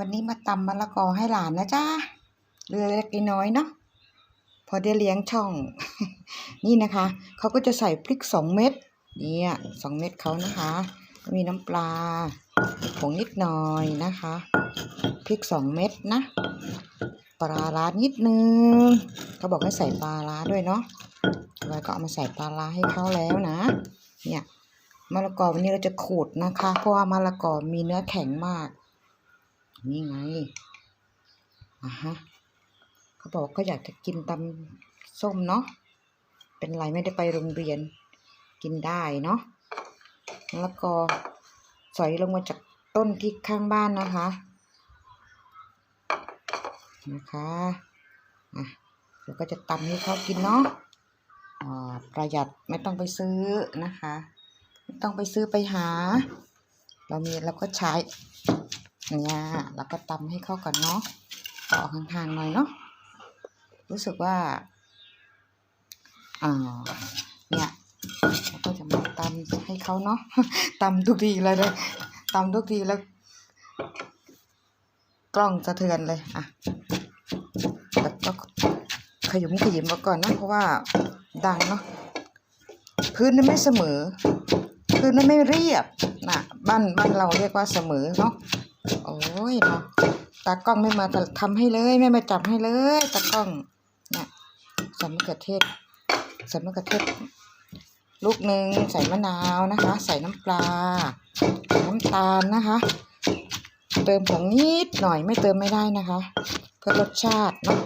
วันนี้มาตำมะละกอให้หลานนะจ้าเรือเล็กน้อยเนาะพอได้เลี้ยงช่อง นี่นะคะ เขาก็จะใส่พริกสองเม็ดเนี่ยสองเม็ดเขานะคะ มีน้ำปลาผงนิดหน่อยนะคะพริกสองเม็ดนะปลาร้านิดนึงเขาบอกให้ใส่ปลาร้าด้วยเนาะแล้วก็เอามาใส่ปลาร้าให้เขาแล้วนะ เนี่ยมะละกอวันนี้เราจะขูดนะคะ เพราะว่ามะละกอมีเนื้อแข็งมาก นี่ไงอะฮะเขาบอกเขาอยากจะกินตำส้มเนาะเป็นไรไม่ได้ไปโรงเรียนกินได้เนาะแล้วก็สอยลงมาจากต้นที่ข้างบ้านนะคะ นะคะอะเดี๋ยวก็จะตำให้เขากินเนาะประหยัดไม่ต้องไปซื้อนะคะ ไม่ต้องไปซื้อไปหา เรามีเราก็ใช้ เนี่ยแล้วก็ตำให้เข้ากันเนาะต่อห่างๆหน่อยเนาะรู้สึกว่าอ่าเนี่ยเราก็จะมาตำให้เขาเนาะตำทุกทีเลยเลยตำทุกทีแล้ว กล้องสะเทือนเลยอะแล้วก็ขยุมขยิมมาก่อนนะเพราะว่าดังเนาะพื้นนี่ไม่เสมอ พื้นนี่ไม่เรียบนะบ้านบ้านเราเรียกว่าเสมอเนาะโอ้ยเนาะ ตากล้องไม่มาทำให้เลย ไม่มาจับให้เลย ตากล้องเนี่ยใส่มะเขือเทศใส่มะเขือเทศลูกหนึ่งใส่มะนาวนะคะ ใส่น้ำปลาใส่น้ำตาลนะคะ เติมผงนิดหน่อยไม่เติมไม่ได้นะคะ เพื่อรสชาติเนาะ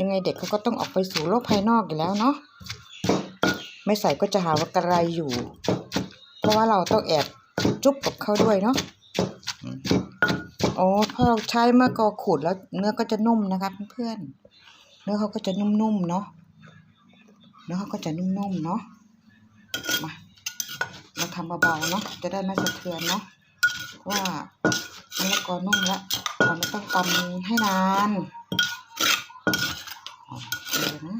ยังไงเด็กเขาก็ต้องออกไปสู่โลกภายนอกอยู่แล้วเนาะไม่ใส่ก็จะหาว่ากระไรอยู่ เพราะว่าเราต้องแอบจุ๊บกับเขาด้วยเนาะ อืมโอ้พอเราใช้มะกอขูดแล้วเนื้อก็จะนุ่มนะคะเพื่อนๆเนื้อเขาก็จะนุ่มๆเนาะเนื้อเขาก็จะนุ่มๆเนาะมาเราทำเบาๆเนาะจะได้ไม่สะเทือนเนาะว่ามะละกอนุ่มแล้วเราไม่ต้องตำให้นานโอเคนะ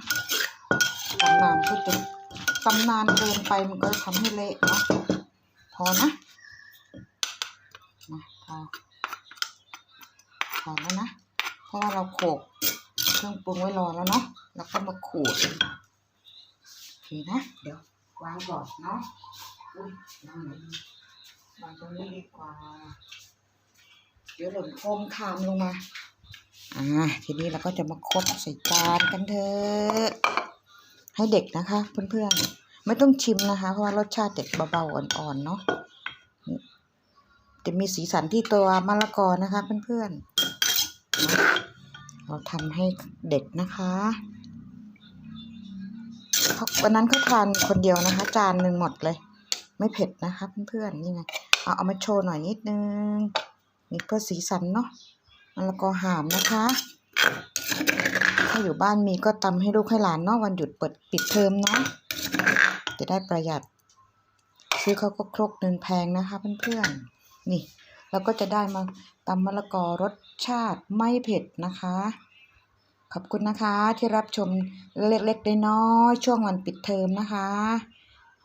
ตำนานก็จะตำนานเกินไปมันก็ทำให้เละเนาะพอนะมาพอ พอแล้วนะ เพราะว่าเราโขลกเครื่องปรุงไว้รอแล้วเนาะ แล้วก็มาขูดโอเคนะ เดี๋ยววางก่อนเนาะ อุ้ยวางไหนวางตรงนี้ดีกว่า เดี๋ยวหล่นโคมคามลงมา อ่า ทีนี้เราก็จะมาคดใส่จานกันเถอะให้เด็กนะคะ เพื่อนๆ ไม่ต้องชิมนะคะ เพราะว่ารสชาติเด็กเบาๆอ่อนๆเนาะจะมีสีสันที่ตัวมะละกอนะคะเพื่อนๆน เราทำให้เด็กนะคะเขาวันนั้นเขาทานคนเดียวนะคะ จานหนึ่งหมดเลย ไม่เผ็ดนะคะเพื่อนๆนี่ไงเอาเอามาโชว์หน่อยนิดนึงนี่เพื่อสีสันเนาะมะละกอหามนะคะ ถ้าอยู่บ้านมีก็ตำให้ลูกให้หลานเนาะวันหยุดเปิดปิดเทอมเนาะจะได้ประหยัด ซื้อเขาก็ครกหนึ่งแพงนะคะเพื่อนๆนี่ แล้วก็จะได้มาตำมะละกอรสชาติไม่เผ็ดนะคะ ขอบคุณนะคะที่รับชมเล็กๆน้อยๆช่วงวันปิดเทอมนะคะ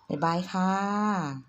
บ๊ายบายค่ะ